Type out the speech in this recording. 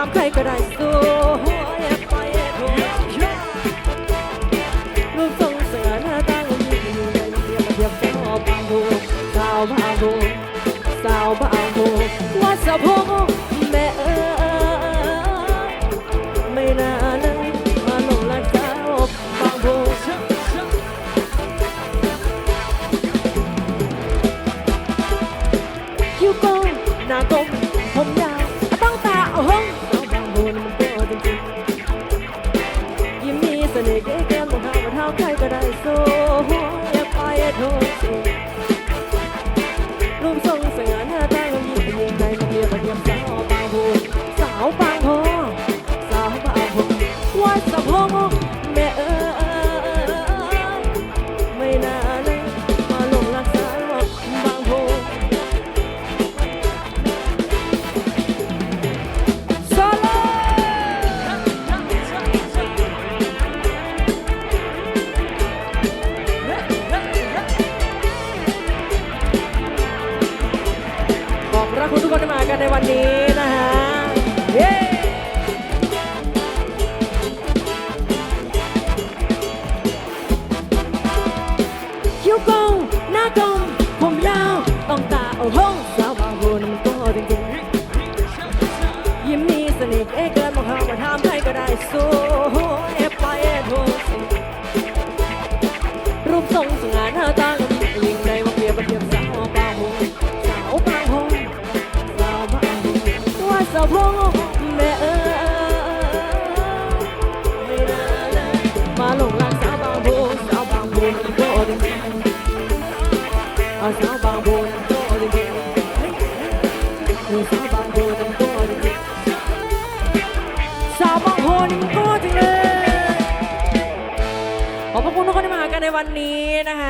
ามใครก็ได้สู้อยากไปถูกรูปทรงเสือหน้าตาก็มีอยู่ในเดียบเดียวสาวบางโบสาวบางโบสาวบางโบว่าสะโพกแม่เออาก ระคุณทุกคนที่มากันในวันนี้นะฮะเย้คิวโก ว่าสาวพงแม่เออไม่น่าเลยมาหลงรักสาวบางโฮสาวบางโฮมันก็จริงๆเอาสาวบางโฮมันก็จริงๆเฮ้ยเฮ้ยสาวบางโฮมันก็จริงๆสาวบางโพนี่มันก็จริงเลยขอบพระคุณทุกคนที่มาหากันในวันนี้นะคะ